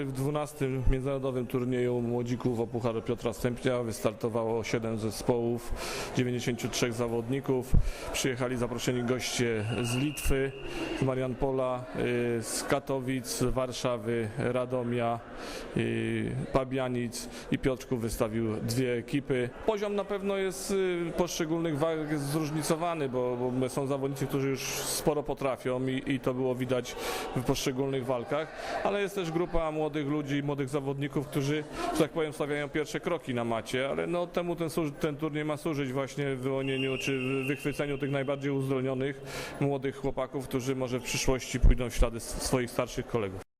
W 12 międzynarodowym turnieju młodzików o Puchar Piotra Stępnia wystartowało 7 zespołów, 93 zawodników. Przyjechali zaproszeni goście z Litwy, z Marianpola, y, z Katowic, Warszawy, Radomia, y, Pabianic i Piotrków wystawił dwie ekipy. Poziom na pewno jest y, poszczególnych walk jest zróżnicowany, bo, bo są zawodnicy, którzy już sporo potrafią i, i to było widać w poszczególnych walkach, ale jest też grupa młodych ludzi, młodych zawodników, którzy, że tak powiem, stawiają pierwsze kroki na macie, ale no temu ten, ten turniej ma służyć właśnie wyłonieniu czy wychwyceniu tych najbardziej uzdolnionych młodych chłopaków, którzy może w przyszłości pójdą w ślady swoich starszych kolegów.